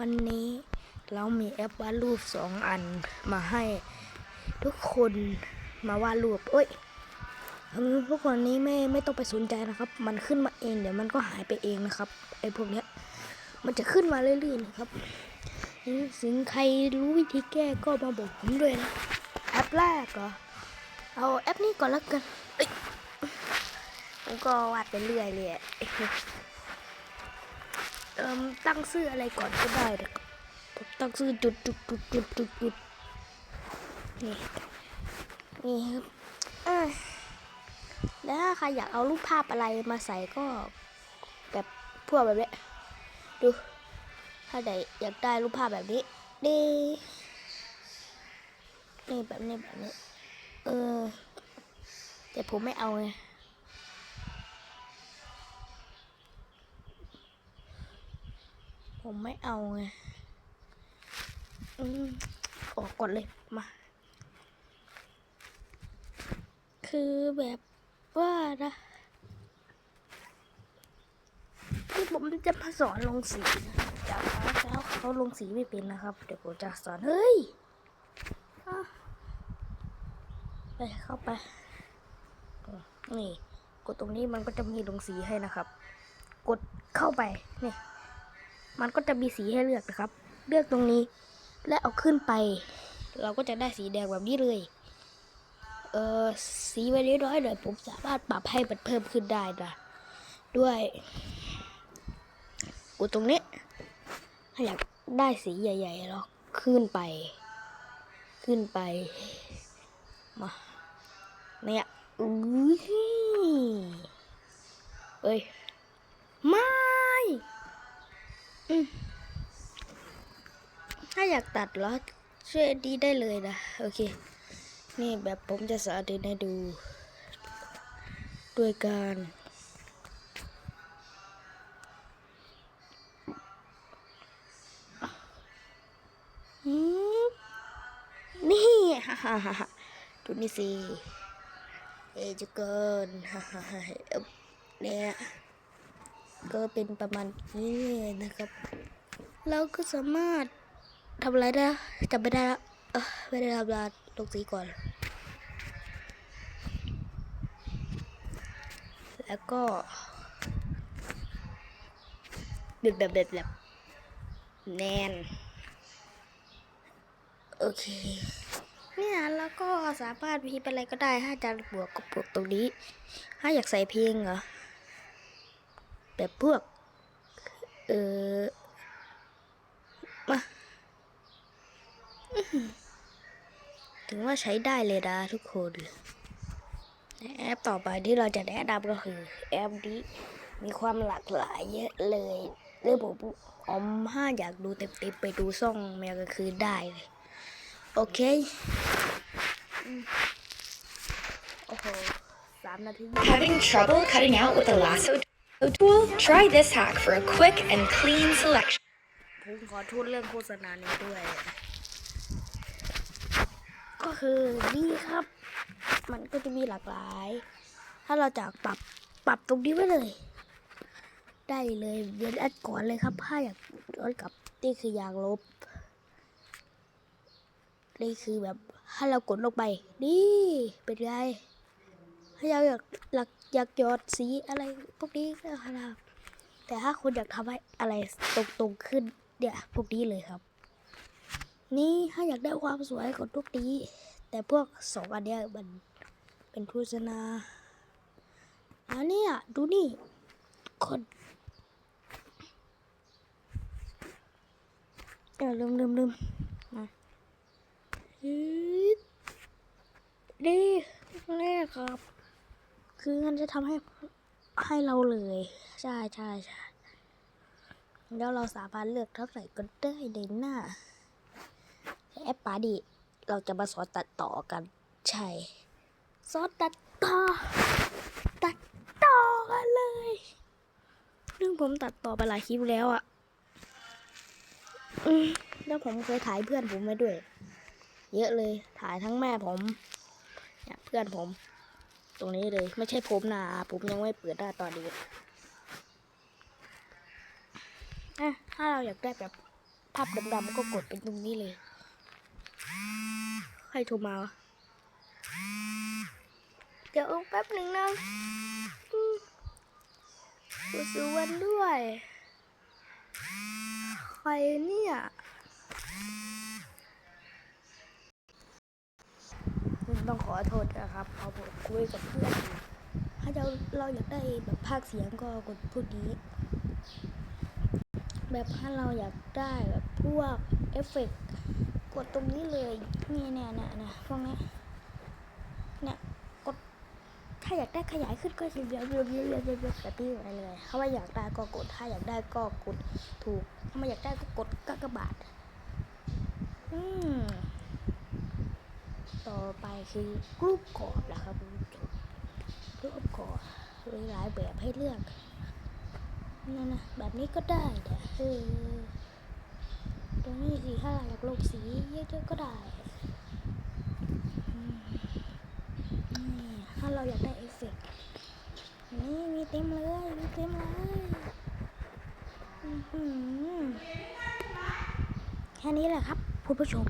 วันนี้เรามีแอปวาดรูปสองอันมาให้ทุกคนมาวาดรูปเอ้ยทุกคนนี้ไม่ไม่ต้องไปสนใจนะครับ มันขึ้นมาเองเดี๋ยวมันก็หายไปเองนะครับไอ้พวกเนี้ย มันจะขึ้นมาเรื่อยๆนะครับสิ่งใครรู้วิธีแก้ก็มาบอกผมด้วยนะแอปแรกเหรอเอาแอปนี้ก่อนแล้วกันเอ้ยผมก็วาดไปเรื่อยเลย อะเอ่มตั้งชื่ออะไรก่อนก็ได้นะครับผมตั้งชื่อจุดจุดจุดจุดจุดจุดนี่นี่ครับแล้วถ้าใครอยากเอารูปภาพอะไรมาใส่ก็แบบพวกแบบนี้ดู ถ้าใดอยากได้รูปภาพแบบนี้ดีนี่แบบนี้แบบนี้ เออ แต่ผมไม่เอาไง ผมไม่เอาไงอืมออกก่อนเลยมา คือแบบว่านะที่ผมจะมาสอนลงสีนะจากแล้วเขาลงสีไม่เป็นนะครับ เดี๋ยวผมจะสอนเฮ้ยไปเข้าไป นี่ กดตรงนี้มันก็จะมีลงสีให้นะครับ กดเข้าไปนี่ มันก็จะมีสีให้เลือกนะครับ เลือกตรงนี้ และเอาขึ้นไป เราก็จะได้สีแดงแบบนี้เลย เออสีไว้เรียร้อยเลยผมสามารถปรับให้มันเพิ่มขึ้นได้นะด้วยกดตรงนี้ถ้าอยากได้สีใหญ่ๆเราขึ้นไป ขึ้นไป มาเนี่ยอุ้ยเอ้ย ถ้าอยากตัดเหรอช่วยดีได้เลยนะ โอเค นี่แบบผมจะสาธิตให้ดู ด้วยการนี่ฮ่าฮ่าฮ่าดูนี่สิ เอจะเกินฮ่าฮ่าฮ่าเอ๊บเนี่ย ก็เป็นประมาณนี้นะครับ เราก็สามารถทำอะไรได้จำไม่ได้ละไม่ได้ทำลาลงสีก่อน แล้วก็แบบแบบแบบแบบแนนโอเค เนี่ยแล้วก็สามารถพิมพ์อะไรก็ได้ถ้าจะบวกก็บวกตรงนี้ ถ้าอยากใส่เพลงเหรอ แบบพวก เออมาอื้อหือถึงว่าใช้ได้เลยนะทุกคนแอปต่อไปที่เราจะแนะนำก็คือ แอปนี้มีความหลากหลายเยอะเลยเรื่องผมออมห้าอยากดูเต็มๆไปดูซ่องแมวกลางคืนได้เลย โอเค โอ้โหสามนาที Having trouble cutting out with the lasso tool? Try this hack for a quick and clean selection. ผมขอโทษเรื่องโฆษณานี้ด้วย ก็คือนี่ครับ มันก็จะมีหลากหลาย ถ้าเราจะปรับปรับตรงนี้ไว้เลย ได้เลยเวียนแอดก่อนเลยครับ ถ้าอยากย้อนกลับนี่คือยางลบ นี่คือแบบถ้าเรากดลงไป นี่เป็นไงถ้าเราอยากอยาก อยากหยอดสีอะไรพวกนี้ก็ครับ แต่ถ้าคุณอยากทำให้อะไรตรงตรงๆขึ้นเนี่ยพวกนี้เลยครับ นี่ถ้าอยากได้ความสวยกดพวกนี้ แต่พวกสองอันเนี้ยมันเป็นโฆษณาอันนี้ดูนี่คนเออลืมลืมลืมมาฮึดดีแรกครับ คือมันจะทำให้ให้เราเลย ใช่ใช่ใช่แล้วเราสามารถเลือกเท่าไหร่ก็ได้ในหน้าแอปปาดีเราจะมาสอนตัดต่อกัน ใช่สอนตัดต่อ ตัดต่อกันเลยเรื่องผมตัดต่อไปหลายคลิปแล้วอะ่ะแล้วผมเคยถ่ายเพื่อนผมไว้ด้วย เยอะเลยถ่ายทั้งแม่ผมเนี่ยเพื่อนผม ตรงนี้เลยไม่ใช่ผมนะผมยังไม่เปิดหน้าตอนนี้อะถ้าเราอยากได้แบบภาพดำๆก็กดเป็นตรงนี้เลย ใครโทรมา เดี๋ยวแป๊บหนึ่งนะอืมกูซื้อวันด้วย ใครเนี่ย ต้องขอโทษนะครับเพอผมคุยกับเพื่อนถ้าเราเราอยากได้แบบภาคเสียงก็กดพวกนี้แบบถ้าเราอยากได้แบบพวกเอฟเฟกต์กดตรงนี้เลยนี่เนี่ยเนี่ยเนี่ยพวกนี้เนี่ยกดถ้าอยากได้ขยายขึ้นก็เรียบเรียบเรียบเรียบเรียบเรียบแบบนี้ไปเลยถ้าว่าอยากได้ก็กดถ้าอยากได้ก็กดถูกถ้าไม่อยากได้ก็กดกากบาทอืม ต่อไปคือกรุ๊ปกรอบนะครับคุณผู้ชมกรุ๊ปกรอบมีหลายแบบให้เลือกนั่นนะแบบนี้ก็ได้แต่เออตรงนี้สีถ้าเราอยากลงสีเยอะๆก็ได้อืมนี่ถ้าเราอยากได้เอฟเฟกต์นี่มีเต็มเลยมีเต็มเลยแค่นี้แหละครับคุณผู้ชม